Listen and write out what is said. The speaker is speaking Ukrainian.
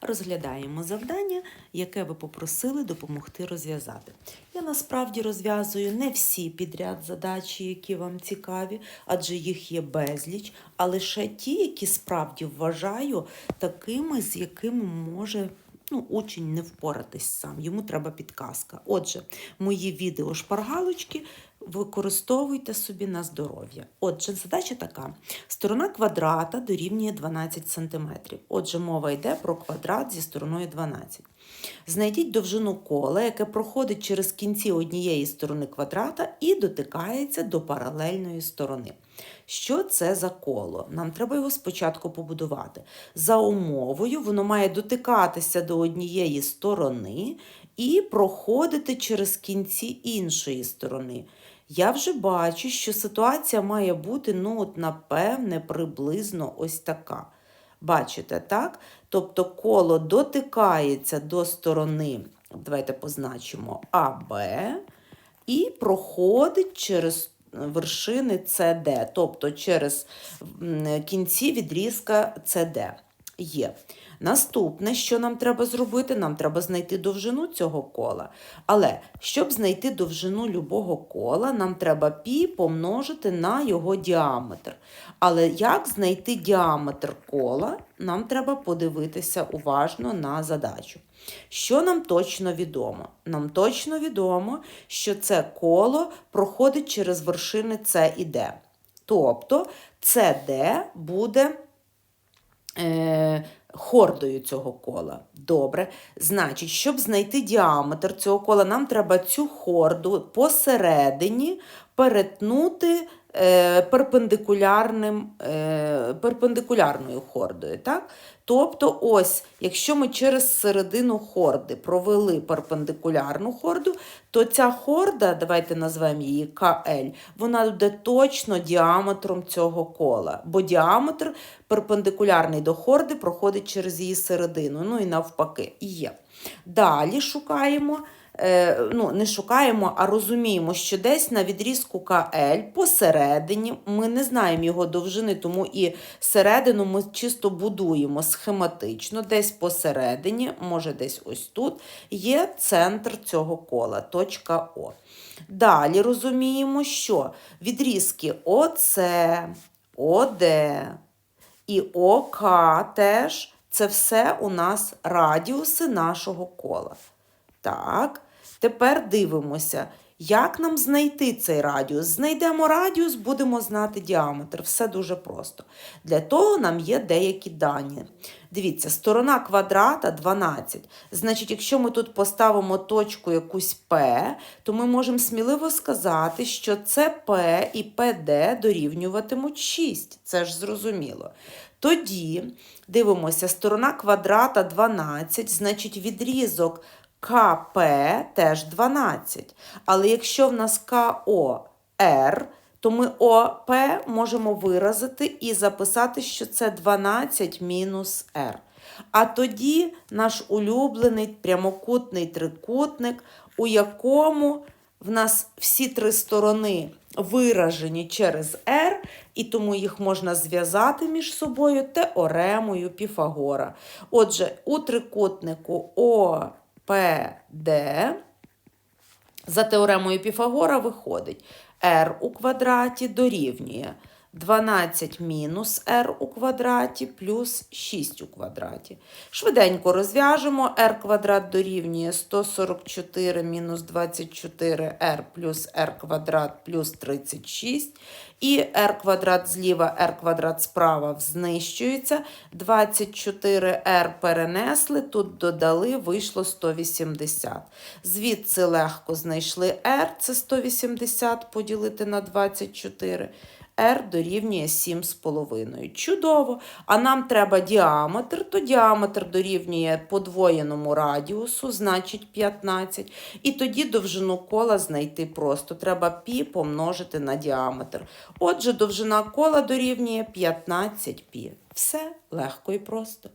Розглядаємо завдання, яке ви попросили допомогти розв'язати. Я насправді розв'язую не всі підряд задачі, які вам цікаві, адже їх є безліч, а лише ті, які справді вважаю такими, з якими може ну, учень не впоратись сам, йому треба підказка. Отже, мої відео шпаргалочки використовуйте собі на здоров'я. Отже, задача така: сторона квадрата дорівнює 12 см. Отже, мова йде про квадрат зі стороною 12. Знайдіть довжину кола, яке проходить через кінці однієї сторони квадрата і дотикається до паралельної сторони. Що це за коло? Нам треба його спочатку побудувати. За умовою, воно має дотикатися до однієї сторони і проходити через кінці іншої сторони. Я вже бачу, що ситуація має бути, ну, от, напевне, приблизно ось така. Бачите, так? Тобто коло дотикається до сторони, давайте позначимо АБ, і проходить через вершини CD, тобто через кінці відрізка CD. Є. Наступне, що нам треба зробити, нам треба знайти довжину цього кола. Але щоб знайти довжину любого кола, нам треба пі помножити на його діаметр. Але як знайти діаметр кола, нам треба подивитися уважно на задачу. Що нам точно відомо? Нам точно відомо, що це коло проходить через вершини С і Д. Тобто CD буде е, хордою цього кола. Добре. Значить, щоб знайти діаметр цього кола, нам треба цю хорду посередині перетнути перпендикулярним, е, перпендикулярною хордою. Так? Тобто, ось, якщо ми через середину хорди провели перпендикулярну хорду, то ця хорда, давайте назвемо її КЛ, вона буде точно діаметром цього кола, бо діаметр перпендикулярний до хорди проходить через її середину, ну і навпаки, є. Далі шукаємо. Е, ну, не шукаємо, а розуміємо, що десь на відрізку КЛ посередині, ми не знаємо його довжини, тому і середину ми чисто будуємо схематично, десь посередині, може десь ось тут, є центр цього кола, точка О. Далі розуміємо, що відрізки ОС, ОД і ОК теж це все у нас радіуси нашого кола. Так, тепер дивимося, як нам знайти цей радіус. Знайдемо радіус, будемо знати діаметр. Все дуже просто. Для того нам є деякі дані. Дивіться, сторона квадрата 12. Значить, якщо ми тут поставимо точку якусь P, то ми можемо сміливо сказати, що це P і PD дорівнюватимуть 6. Це ж зрозуміло. Тоді дивимося, сторона квадрата 12, значить відрізок КП теж 12. Але якщо в нас КОР, то ми ОП можемо виразити і записати, що це 12 мінус Р. А тоді наш улюблений прямокутний трикутник, у якому в нас всі три сторони виражені через R, і тому їх можна зв'язати між собою теоремою Піфагора. Отже, у трикутнику ОПД за теоремою Піфагора виходить. R у квадраті дорівнює 12 мінус r у квадраті плюс 6 у квадраті. Швиденько розв'яжемо r квадрат дорівнює 144 мінус 24r плюс r квадрат плюс 36. І r квадрат зліва, r квадрат справа знищується. 24r перенесли, тут додали, вийшло 180. Звідси легко знайшли r, це 180 поділити на 24. R дорівнює 7,5. Чудово. А нам треба діаметр, то діаметр дорівнює подвоєному радіусу, значить 15. І тоді довжину кола знайти просто. Треба пі помножити на діаметр. Отже, довжина кола дорівнює 15 пі. Все легко і просто.